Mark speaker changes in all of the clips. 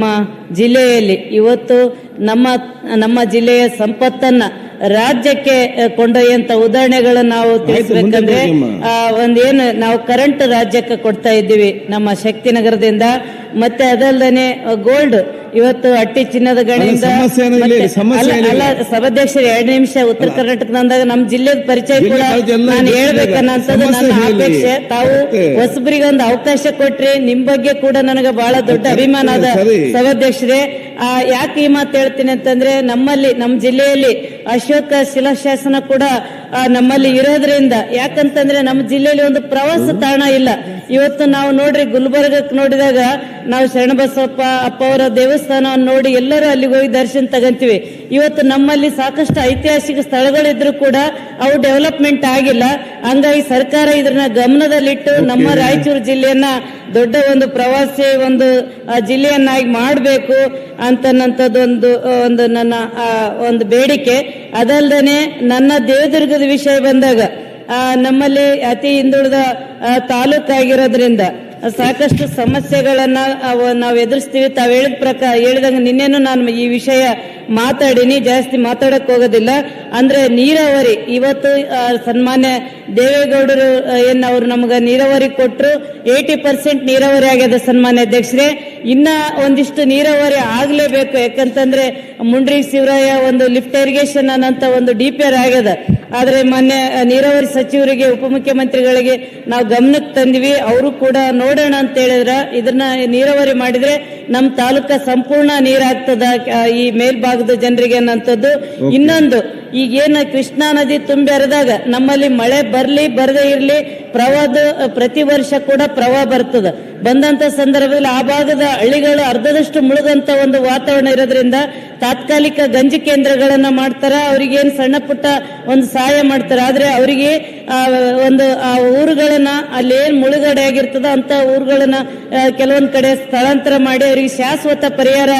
Speaker 1: ನಮ್ಮ ಜಿಲ್ಲೆಯಲ್ಲಿ ಇವತ್ತು ನಮ್ಮ ನಮ್ಮ ಜಿಲ್ಲೆಯ ಸಂಪತ್ತನ್ನ ರಾಜ್ಯಕ್ಕೆ ಕೊಂಡೊಯ್ಯಂತ ಉದಾಹರಣೆಗಳನ್ನ ನಾವು ತಿಳಿಸ್ಬೇಕಂದ್ರೆ ಒಂದೇನು ನಾವು ಕರೆಂಟ್ ರಾಜ್ಯಕ್ಕೆ ಕೊಡ್ತಾ ಇದ್ದೀವಿ ನಮ್ಮ ಶಕ್ತಿನಗರದಿಂದ ಮತ್ತೆ ಅದಲ್ಲದೆ ಗೋಲ್ಡ್ ಇವತ್ತು ಅಟ್ಟಿ ಚಿನ್ನದ ಗಣಿಯಿಂದ ಸಭಾಧ್ಯಕ್ಷರು ಎರಡು ನಿಮಿಷ ಉತ್ತರ ಕರ್ನಾಟಕದಂದಾಗ ನಮ್ಮ ಜಿಲ್ಲೆದ ಪರಿಚಯ ಕೂಡ ನಾನು ಹೇಳ್ಬೇಕನ್ನಂತದ್ದು ನನ್ನ ಅಪೇಕ್ಷೆ. ತಾವು? ಹೊಸಬರಿಗೆ ಒಂದು ಅವಕಾಶ ಕೊಟ್ರಿ. ನಿಮ್ ಬಗ್ಗೆ ಕೂಡ ನನಗೆ ಬಹಳ ದೊಡ್ಡ ಅಭಿಮಾನ ಅದ. ಸಭಾಧ್ಯಕ್ಷರೇ. ಆ, ಯಾಕೆ ಈ ಮಾತು ಹೇಳ್ತೀನಿ ಅಂತಂದ್ರೆ ನಮ್ಮಲ್ಲಿ ನಮ್ಮ ಜಿಲ್ಲೆಯಲ್ಲಿ ಅಶೋಕ ಶಿಲಾಶಾಸನ ಕೂಡ ನಮ್ಮಲ್ಲಿ ಇರೋದ್ರಿಂದ. ಯಾಕಂತಂದ್ರೆ ನಮ್ಮ ಜಿಲ್ಲೆಯಲ್ಲಿ ಒಂದು ಪ್ರವಾಸ ತಾಣ ಇಲ್ಲ. ಇವತ್ತು ನಾವು ನೋಡ್ರಿ ಗುಲ್ಬರ್ಗಕ್ಕೆ ನೋಡಿದಾಗ ನಾವು ಶರಣಬಸಪ್ಪ ಅಪ್ಪ ಅವರ ದೇವಸ್ಥಾನವನ್ನು ನೋಡಿ ಎಲ್ಲರೂ ಅಲ್ಲಿಗೆ ಹೋಗಿ ದರ್ಶನ ತಗಂತೀವಿ. ಇವತ್ತು ನಮ್ಮಲ್ಲಿ ಸಾಕಷ್ಟು ಐತಿಹಾಸಿಕ ಸ್ಥಳಗಳಿದ್ರು ಕೂಡ ಅವು ಡೆವಲಪ್ಮೆಂಟ್ ಆಗಿಲ್ಲ. ಹಂಗಾಗಿ ಸರ್ಕಾರ ಇದನ್ನ ಗಮನದಲ್ಲಿಟ್ಟು ನಮ್ಮ ರಾಯಚೂರು ಜಿಲ್ಲೆಯನ್ನ ದೊಡ್ಡ ಒಂದು ಪ್ರವಾಸಿ ಒಂದು ಜಿಲ್ಲೆಯನ್ನಾಗಿ ಮಾಡಬೇಕು ಅಂತನ್ನಂಥದ್ದೊಂದು ಒಂದು ಒಂದು ನನ್ನ ಒಂದು ಬೇಡಿಕೆ. ಅದಲ್ದೇನೆ ನನ್ನ ದೇವದುರ್ಗದ ವಿಷಯ ಬಂದಾಗ ನಮ್ಮಲ್ಲಿ ಅತಿ ಹಿಂದುಳಿದ ತಾಲೂಕಾಗಿರೋದ್ರಿಂದ ಸಾಕಷ್ಟು ಸಮಸ್ಯೆಗಳನ್ನ ನಾವು ಎದುರಿಸ್ತೀವಿ. ತಾವು ಹೇಳಿದ ಪ್ರಕಾರ ಹೇಳಿದಂಗೆ ನಿನ್ನೇನು ನಾನು ಈ ವಿಷಯ ಮಾತಾಡಿನಿ, ಜಾಸ್ತಿ ಮಾತಾಡಕ್ ಹೋಗೋದಿಲ್ಲ. ಅಂದ್ರೆ ನೀರಾವರಿ, ಇವತ್ತು ಸನ್ಮಾನ್ಯ ದೇವೇಗೌಡರು ಏನ್ ಅವ್ರು ನಮ್ಗ ನೀರಾವರಿ ಕೊಟ್ಟರು ಏಯ್ಟಿ ಪರ್ಸೆಂಟ್ ನೀರಾವರಿ ಆಗ್ಯದ ಸನ್ಮಾನ್ಯ ಅಧ್ಯಕ್ಷರೇ. ಇನ್ನ ಒಂದಿಷ್ಟು ನೀರಾವರಿ ಆಗ್ಲೇಬೇಕು. ಯಾಕಂತಂದ್ರೆ, ಮುಂಡ್ರಿ ಶಿವರಾಯ ಒಂದು ಲಿಫ್ಟ್ ಇರಿಗೇಷನ್ ಅನ್ನಂತ ಒಂದು ಡಿಪಿಆರ್ ಆಗ್ಯದ. ಆದ್ರೆ ಮೊನ್ನೆ ನೀರಾವರಿ ಸಚಿವರಿಗೆ ಉಪಮುಖ್ಯಮಂತ್ರಿಗಳಿಗೆ ನಾವು ಗಮನಕ್ಕೆ ತಂದಿವಿ. ಅವರು ಕೂಡ ನೋಡೋಣ ಅಂತ ಹೇಳಿದ್ರ ಇದನ್ನ ನೀರಾವರಿ ಮಾಡಿದ್ರೆ ನಮ್ಮ ತಾಲೂಕ ಸಂಪೂರ್ಣ ನೀರಾಗ್ತದ ಈ ಮೇಲ್ಭಾಗದ ಜನರಿಗೆ ಅನ್ನಂಥದ್ದು. ಇನ್ನೊಂದು ಈಗೇನು ಕೃಷ್ಣಾ ನದಿ ತುಂಬಿ ಹರಿದಾಗ ನಮ್ಮಲ್ಲಿ ಮಳೆ ಬರಲಿ, ಬರದೇ ಇರಲಿ ಪ್ರವಾಹದ ಪ್ರತಿ ವರ್ಷ ಕೂಡ ಪ್ರವಾಹ ಬರ್ತದ. ಬಂದಂತ ಸಂದರ್ಭದಲ್ಲಿ ಆ ಭಾಗದ ಹಳ್ಳಿಗಳು ಅರ್ಧದಷ್ಟು ಮುಳುಗಂತ ಒಂದು ವಾತಾವರಣ ಇರೋದ್ರಿಂದ ತಾತ್ಕಾಲಿಕ ಗಂಜಿ ಕೇಂದ್ರಗಳನ್ನ ಮಾಡ್ತಾರ, ಅವ್ರಿಗೇನು ಸಣ್ಣ ಪುಟ್ಟ ಒಂದು ಸಹಾಯ ಮಾಡ್ತಾರೆ. ಆದ್ರೆ ಅವರಿಗೆ ಒಂದು ಆ ಊರುಗಳನ್ನ ಅಲ್ಲಿ ಏನ್ ಮುಳುಗಡೆ ಆಗಿರ್ತದ, ಅಂತ ಊರುಗಳನ್ನ ಕೆಲವೊಂದ್ ಕಡೆ ಸ್ಥಳಾಂತರ ಮಾಡಿ ಅವರಿಗೆ ಶಾಶ್ವತ ಪರಿಹಾರ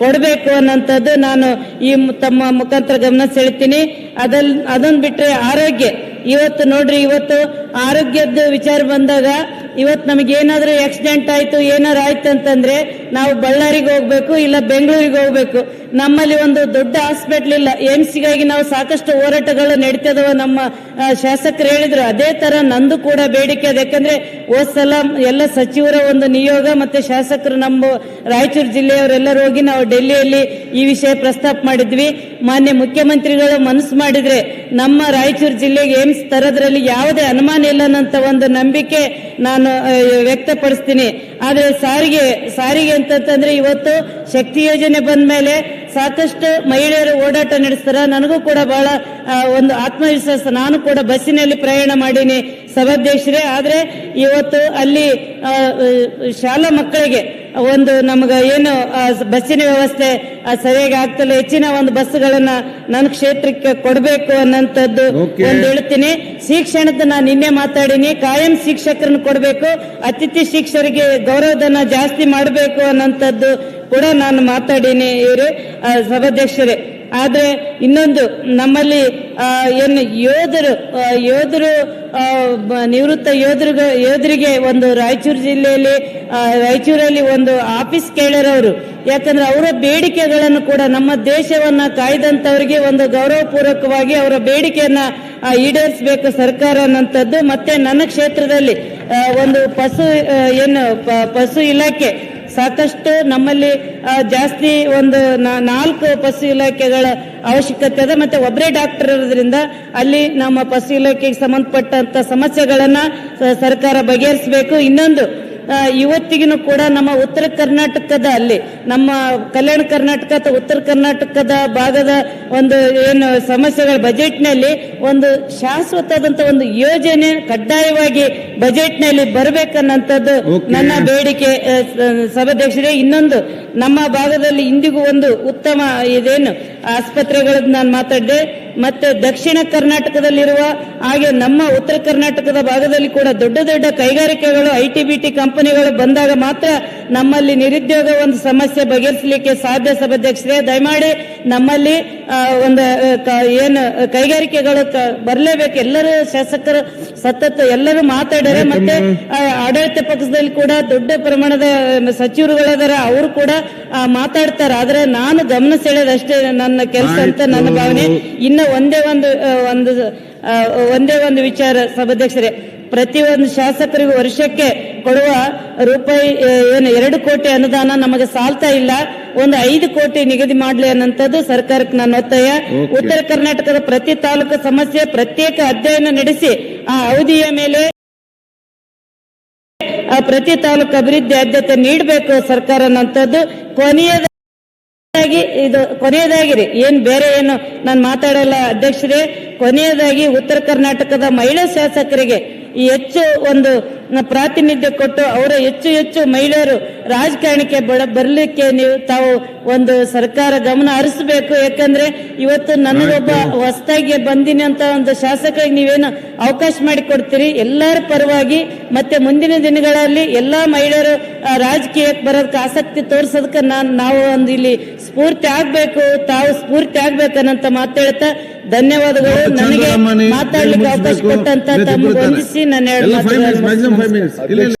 Speaker 1: ಕೊಡಬೇಕು ಅನ್ನೋಂಥದ್ದು ನಾನು ಈ ತಮ್ಮ ಮುಖಾಂತರ ಗಮನ ಸೆಳಿತೀನಿ. ಅದಲ್ ಅದನ್ನು ಬಿಟ್ಟರೆ ಆರೋಗ್ಯ ಇವತ್ತು ನೋಡ್ರಿ, ಇವತ್ತು ಆರೋಗ್ಯದ ವಿಚಾರ ಬಂದಾಗ ಇವತ್ತು ನಮಗೆ ಏನಾದ್ರೂ ಆಕ್ಸಿಡೆಂಟ್ ಆಯ್ತು, ಏನಾರು ಆಯ್ತು ಅಂತಂದ್ರೆ ನಾವು ಬಳ್ಳಾರಿಗೆ ಹೋಗ್ಬೇಕು, ಇಲ್ಲ ಬೆಂಗಳೂರಿಗೆ ಹೋಗ್ಬೇಕು. ನಮ್ಮಲ್ಲಿ ಒಂದು ದೊಡ್ಡ ಹಾಸ್ಪಿಟ್ಲ್ ಇಲ್ಲ. ಏಮ್ಸ್ಗಾಗಿ ನಾವು ಸಾಕಷ್ಟು ಹೋರಾಟಗಳು ನಡೀತದವ ನಮ್ಮ ಶಾಸಕರು ಹೇಳಿದ್ರು. ಅದೇ ತರ ನಂದು ಕೂಡ ಬೇಡಿಕೆ ಅದ. ಯಾಕಂದ್ರೆ ಹೋದ್ ಸಲ ಎಲ್ಲ ಸಚಿವರ ಒಂದು ನಿಯೋಗ ಮತ್ತೆ ಶಾಸಕರು ನಮ್ಮ ರಾಯಚೂರು ಜಿಲ್ಲೆಯವರೆಲ್ಲರೂ ಹೋಗಿ ನಾವು ಡೆಲ್ಲಿಯಲ್ಲಿ ಈ ವಿಷಯ ಪ್ರಸ್ತಾಪ ಮಾಡಿದ್ವಿ. ಮಾನ್ಯ ಮುಖ್ಯಮಂತ್ರಿಗಳು ಮನಸ್ಸು ಮಾಡಿದ್ರೆ ನಮ್ಮ ರಾಯಚೂರು ಜಿಲ್ಲೆಗೆ ಏಮ್ಸ್ ತರೋದ್ರಲ್ಲಿ ಯಾವುದೇ ಅನುಮಾನ ಇಲ್ಲ ಅನ್ನೋಂಥ ಒಂದು ನಂಬಿಕೆ ನಾನು ವ್ಯಕ್ತಪಡಿಸ್ತೀನಿ. ಆದರೆ ಸಾರಿಗೆ ಸಾರಿಗೆ ಅಂತಂತಂದ್ರೆ ಇವತ್ತು ಶಕ್ತಿ ಯೋಜನೆ ಬಂದ ಮೇಲೆ ಸಾಕಷ್ಟು ಮಹಿಳೆಯರು ಓಡಾಟ ನಡೆಸ್ತಾರ. ನನಗೂ ಕೂಡ ಬಹಳ ಒಂದು ಆತ್ಮವಿಶ್ವಾಸ. ನಾನು ಕೂಡ ಬಸ್ಸಿನಲ್ಲಿ ಪ್ರಯಾಣ ಮಾಡೀನಿ ಸಭಾಧ್ಯಕ್ಷರೇ. ಆದರೆ ಇವತ್ತು ಅಲ್ಲಿ ಶಾಲಾ ಮಕ್ಕಳಿಗೆ ಒಂದು ನಮಗೆ ಏನು ಬಸ್ಸಿನ ವ್ಯವಸ್ಥೆ ಸರಿಯಾಗಿ ಆಗ್ತಲ್ಲ. ಹೆಚ್ಚಿನ ಒಂದು ಬಸ್ಗಳನ್ನ ನನ್ನ ಕ್ಷೇತ್ರಕ್ಕೆ ಕೊಡಬೇಕು ಅನ್ನೋಂಥದ್ದು ಒಂದು ಹೇಳ್ತೀನಿ. ಶಿಕ್ಷಣದ ನಾನು ನಿನ್ನೆ ಮಾತಾಡಿನಿ. ಕಾಯಂ ಶಿಕ್ಷಕರನ್ನ ಕೊಡಬೇಕು. ಅತಿಥಿ ಶಿಕ್ಷಕರಿಗೆ ಗೌರವಧನ ಜಾಸ್ತಿ ಮಾಡಬೇಕು ಅನ್ನೋಂಥದ್ದು ಕೂಡ ನಾನು ಮಾತಾಡೀನಿ ಇವರು ಸಭಾಧ್ಯಕ್ಷರೇ. ಆದ್ರೆ ಇನ್ನೊಂದು ನಮ್ಮಲ್ಲಿ ಏನು ಯೋಧರು ಯೋಧರು ನಿವೃತ್ತ ಯೋಧರು ಯೋಧರಿಗೆ ಒಂದು ರಾಯಚೂರು ಜಿಲ್ಲೆಯಲ್ಲಿ ರಾಯಚೂರಲ್ಲಿ ಒಂದು ಆಫೀಸ್ ಕೇಳಿರೋರು. ಯಾಕಂದ್ರೆ ಅವರ ಬೇಡಿಕೆಗಳನ್ನು ಕೂಡ ನಮ್ಮ ದೇಶವನ್ನ ಕಾಯ್ದಂತವರಿಗೆ ಒಂದು ಗೌರವಪೂರ್ವಕವಾಗಿ ಅವರ ಬೇಡಿಕೆಯನ್ನ ಈಡೇರಿಸಬೇಕು ಸರ್ಕಾರ ಅನ್ನಂಥದ್ದು ಮತ್ತೆ ನನ್ನ ಕ್ಷೇತ್ರದಲ್ಲಿ ಒಂದು ಪಶು ಏನು ಪಶು ಇಲಾಖೆ ಸಾಕಷ್ಟು ನಮ್ಮಲ್ಲಿ ಜಾಸ್ತಿ ಒಂದು ನಾಲ್ಕು ಪಶು ಇಲಾಖೆಗಳ ಅವಶ್ಯಕತೆ ಇದೆ ಮತ್ತೆ ಒಬ್ಬರೇ ಡಾಕ್ಟರ್ ಇರೋದ್ರಿಂದ ಅಲ್ಲಿ ನಮ್ಮ ಪಶು ಇಲಾಖೆಗೆ ಸಂಬಂಧಪಟ್ಟಂತ ಸಮಸ್ಯೆಗಳನ್ನ ಸರ್ಕಾರ ಬಗೆಹರಿಸಬೇಕು. ಇನ್ನೊಂದು ಇವತ್ತಿಗೂ ಕೂಡ ನಮ್ಮ ಉತ್ತರ ಕರ್ನಾಟಕದ ಅಲ್ಲಿ ನಮ್ಮ ಕಲ್ಯಾಣ ಕರ್ನಾಟಕ ಅಥವಾ ಉತ್ತರ ಕರ್ನಾಟಕದ ಭಾಗದ ಒಂದು ಏನು ಸಮಸ್ಯೆಗಳ ಬಜೆಟ್ನಲ್ಲಿ ಒಂದು ಶಾಶ್ವತವಾದಂತಹ ಒಂದು ಯೋಜನೆ ಕಡ್ಡಾಯವಾಗಿ ಬಜೆಟ್ನಲ್ಲಿ ಬರಬೇಕನ್ನಂಥದ್ದು. ನನ್ನ ಬೇಡಿಕೆ ಸಭಾಧ್ಯಕ್ಷರೇ ಇನ್ನೊಂದು ನಮ್ಮ ಭಾಗದಲ್ಲಿ ಇಂದಿಗೂ ಒಂದು ಉತ್ತಮ ಇದೇನು ಆಸ್ಪತ್ರೆಗಳದ್ದು ನಾನು ಮಾತಾಡಿದೆ, ಮತ್ತೆ ದಕ್ಷಿಣ ಕರ್ನಾಟಕದಲ್ಲಿರುವ ಹಾಗೆ ನಮ್ಮ ಉತ್ತರ ಕರ್ನಾಟಕದ ಭಾಗದಲ್ಲಿ ಕೂಡ ದೊಡ್ಡ ದೊಡ್ಡ ಕೈಗಾರಿಕೆಗಳು ಐಟಿ ಬಿಟಿ ಕಂಪನಿಗಳು ಬಂದಾಗ ಮಾತ್ರ ನಮ್ಮಲ್ಲಿ ನಿರುದ್ಯೋಗ ಒಂದು ಸಮಸ್ಯೆ ಬಗೆಹರಿಸಲಿಕ್ಕೆ ಸಾಧ್ಯ ಸಭಾಧ್ಯಕ್ಷರೇ ದಯಮಾಡಿ ನಮ್ಮಲ್ಲಿ ಒಂದು ಏನು ಕೈಗಾರಿಕೆಗಳು ಬರಲೇಬೇಕು. ಎಲ್ಲರೂ ಶಾಸಕರು ಸತತ ಎಲ್ಲರೂ ಮಾತಾಡ್ಯಾರೆ. ಮತ್ತೆ ಆಡಳಿತ ಪಕ್ಷದಲ್ಲಿ ಕೂಡ ದೊಡ್ಡ ಪ್ರಮಾಣದ ಸಚಿವರುಗಳದಾರ ಅವರು ಕೂಡ ಮಾತಾಡ್ತಾರೆ. ಆದ್ರೆ ನಾನು ಗಮನ ಸೆಳೆದಷ್ಟೇ ನನ್ನ ಕೆಲಸ ಅಂತ ನನ್ನ ಭಾವನೆ. ಇನ್ನು ಒಂದೇ ಒಂದು ಒಂದು ಒಂದೇ ಒಂದು ವಿಚಾರ ಸಭಾಧ್ಯಕ್ಷರೇ. ಪ್ರತಿಯೊಂದು ಶಾಸಕರಿಗೂ ವರ್ಷಕ್ಕೆ ಕೊಡುವ ರೂಪಾಯಿ ಏನು ಎರಡು ಕೋಟಿ ಅನುದಾನ ನಮಗೆ ಸಾಲ್ತಾ ಇಲ್ಲ. ಒಂದು ಐದು ಕೋಟಿ ನಿಗದಿ ಮಾಡಲಿ ಅನ್ನೋಂಥದ್ದು ಸರ್ಕಾರಕ್ಕೆ ನನ್ನ ಒತ್ತಾಯ. ಉತ್ತರ ಕರ್ನಾಟಕದ ಪ್ರತಿ ತಾಲೂಕು ಸಮಸ್ಯೆ ಪ್ರತ್ಯೇಕ ಅಧ್ಯಯನ ನಡೆಸಿ ಆ ಅವಧಿಯ ಮೇಲೆ ಆ ಪ್ರತಿ ತಾಲೂಕು ಅಭಿವೃದ್ಧಿ ಆದ್ಯತೆ ನೀಡಬೇಕು ಸರ್ಕಾರ ಅನ್ನೋಂಥದ್ದು ಕೊನೆಯದಾಗಿ ಇದು ಕೊನೆಯದಾಗಿರಿ. ಏನ್ ಬೇರೆ ಏನು ನಾನು ಮಾತಾಡಲ್ಲ ಅಧ್ಯಕ್ಷರೇ. ಕೊನೆಯದಾಗಿ ಉತ್ತರ ಕರ್ನಾಟಕದ ಮಹಿಳಾ ಶಾಸಕರಿಗೆ ಹೆಚ್ಚು ಒಂದು ಪ್ರಾತಿನಿಧ್ಯ ಕೊಟ್ಟು ಅವರ ಹೆಚ್ಚು ಹೆಚ್ಚು ಮಹಿಳೆಯರು ರಾಜಕಾರಣಕ್ಕೆ ಬರಲಿಕ್ಕೆ ನೀವು ತಾವು ಒಂದು ಸರ್ಕಾರ ಗಮನ ಹರಿಸಬೇಕು. ಯಾಕಂದ್ರೆ ಇವತ್ತು ನನಗೊಬ್ಬ ಹೊಸದಾಗಿ ಬಂದಿನಿ ಅಂತ ಒಂದು ಶಾಸಕರಿಗೆ ನೀವೇನು ಅವಕಾಶ ಮಾಡಿಕೊಡ್ತೀರಿ? ಎಲ್ಲರ ಪರವಾಗಿ ಮತ್ತೆ ಮುಂದಿನ ದಿನಗಳಲ್ಲಿ ಎಲ್ಲಾ ಮಹಿಳೆಯರು ರಾಜಕೀಯಕ್ಕೆ ಬರೋದಕ್ಕೆ ಆಸಕ್ತಿ ತೋರಿಸೋದಕ್ಕೆ ನಾನು ನಾವು ಒಂದು ಇಲ್ಲಿ ಸ್ಫೂರ್ತಿ ಆಗ್ಬೇಕು ತಾವು ಸ್ಫೂರ್ತಿ ಆಗ್ಬೇಕನ್ನಂತ ಮಾತಾಡ್ತಾ ಧನ್ಯವಾದಗಳು. ನನಗೆ ಮಾತಾಡಲಿಕ್ಕೆ ಅವಕಾಶ ಕೊಟ್ಟಂತ
Speaker 2: ತಮ್ಮ
Speaker 1: ವಂದಿಸಿ ನಾನು
Speaker 2: ಎಲ್ಲ